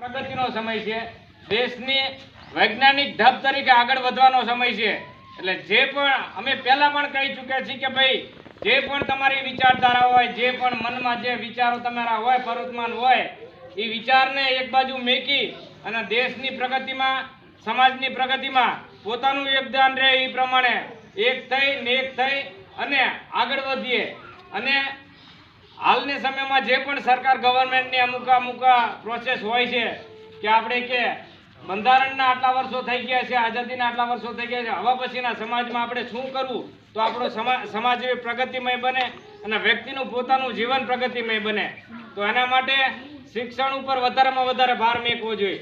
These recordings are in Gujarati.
પ્રગતિનો સમય છે. દેશની વૈજ્ઞાનિક ઢબ તરીકે આગળ વધવાનો સમય છે. એટલે જે પણ અમે પહેલાં પણ કહી ચૂક્યા છીએ કે ભાઈ, જે પણ તમારી વિચારધારા હોય, જે પણ મનમાં જે વિચારો તમારા હોય ફરજમાન હોય, એ વિચારને એક બાજુ મેકી અને દેશની પ્રગતિમાં, સમાજની પ્રગતિમાં પોતાનું યોગદાન રહે એ પ્રમાણે એક થઈ ને એક થઈ અને આગળ વધીએ. અને હાલની સમયમાં જે પણ સરકાર ગવર્મેન્ટની અમુક અમુક પ્રોસેસ હોય છે, કે આપણે કે બંધારણના આટલા વર્ષો થઈ ગયા છે, આઝાદીના આટલા વર્ષો થઈ ગયા છે હવા પછીના સમાજમાં આપણે શું કરવું? તો આપણો સમા, સમાજ પ્રગતિમય બને અને વ્યક્તિનું પોતાનું જીવન પ્રગતિમય બને. તો એના માટે શિક્ષણ ઉપર વધારેમાં વધારે ભાર મેકવો જોઈએ.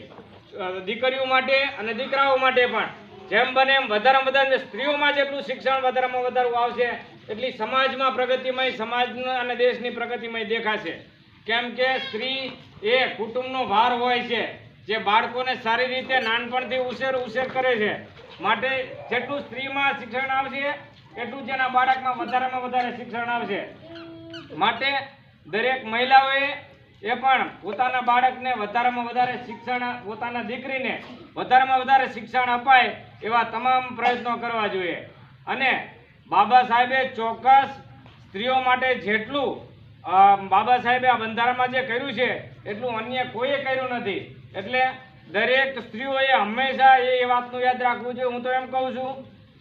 દીકરીઓ માટે અને દીકરાઓ માટે પણ. જેમ બને એમ વધારેમાં વધારે સ્ત્રીઓમાં જેટલું શિક્ષણ વધારેમાં વધારું આવશે, એટલી સમાજમાં પ્રગતિમય સમાજ અને દેશની પ્રગતિમય દેખાશે. કેમ કે સ્ત્રી એ કુટુંબનો ભાર હોય છે, જે બાળકોને સારી રીતે નાનપણથી ઉછેર ઉછેર કરે છે. માટે જેટલું સ્ત્રીમાં શિક્ષણ આવશે, એટલું જ એના બાળકમાં વધારેમાં વધારે શિક્ષણ આવશે. માટે દરેક મહિલાઓએ એ પણ પોતાના બાળકને વધારેમાં વધારે શિક્ષણ, પોતાના દીકરીને વધારેમાં વધારે શિક્ષણ અપાય એવા તમામ પ્રયત્નો કરવા જોઈએ. અને બાબા સાહેબે ચોક્કસ સ્ત્રીઓ માટે જેટલું બાબા સાહેબે આ બંધારણમાં જે કર્યું છે, એટલું અન્ય કોઈએ કર્યું નથી. એટલે દરેક સ્ત્રીઓએ હંમેશા એ વાતનું યાદ રાખવું જોઈએ. હું તો એમ કહું છું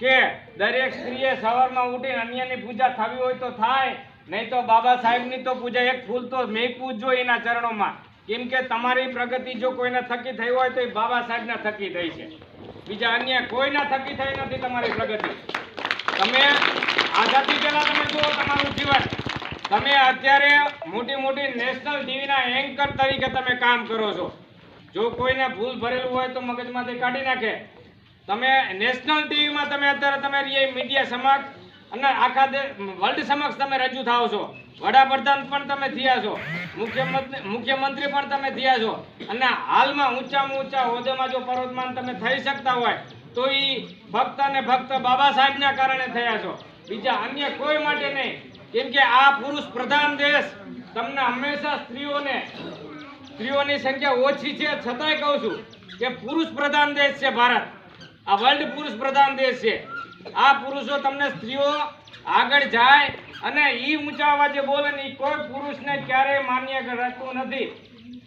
કે દરેક સ્ત્રીએ સવારમાં ઉઠીને અન્યની પૂજા થવી હોય તો થાય, નહીં તો બાબા સાહેબની તો પૂજા એક ફૂલ તો મેં જ જોઈએ એના ચરણોમાં. કેમ કે તમારી પ્રગતિ જો કોઈને થકી થઈ હોય તો એ બાબા સાહેબના થકી થઈ છે. બીજા અન્ય કોઈના થકી થઈ નથી તમારી પ્રગતિ. તમે આઝાદી પહેલા તમે જુઓ તમારું જીવન. તમે અત્યારે મોટી મોટી નેશનલ ટીવીના એન્કર તરીકે તમે કામ કરો છો. જો કોઈને ભૂલ ભરેલું હોય તો મગજમાંથી કાઢી નાખે. તમે નેશનલ ટીવીમાં તમે અત્યારે તમે મીડિયા સમક્ષ અને આખા વર્લ્ડ સમક્ષ તમે રજૂ થાઓ છો. વડાપ્રધાન પણ તમે થયા છો. મુખ્યમંત્રી મુખ્યમંત્રી પણ તમે થયા છો. અને હાલમાં ઊંચામાં ઊંચા હોદ્દામાં જો પર્વતમાન તમે થઈ શકતા હોય, તો એ ફક્ત અને ફક્ત બાબા સાહેબના કારણે થયા છો. બીજા અન્ય કોઈ માટે નહીં. કેમ કે આ પુરુષ પ્રધાન દેશ. તમને હંમેશા સ્ત્રીઓને, સ્ત્રીઓની સંખ્યા ઓછી છે છતાંય કહું છું કે પુરુષ પ્રધાન દેશ છે ભારત. આ વર્લ્ડ પુરુષ પ્રધાન દેશ છે. આ પુરુષો તમને સ્ત્રીઓ આગળ જાય અને ઈ ઊંચા અવાજે બોલે ને કોઈ પુરુષને ક્યારેય માન્ય રહેતું નથી.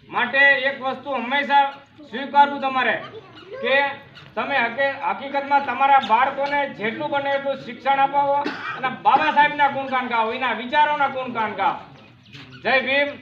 માટે એક વસ્તુ હંમેશા સ્વીકારવું તમારે કે તમે હકે- હકીકતમાં તમારા બાળકોને જેટલું બને એટલું શિક્ષણ અપાવો અને બાબા સાહેબના ગુણગાન ગાઓ, એના વિચારોના ગુણગાન ગાઓ. જય ભીમ.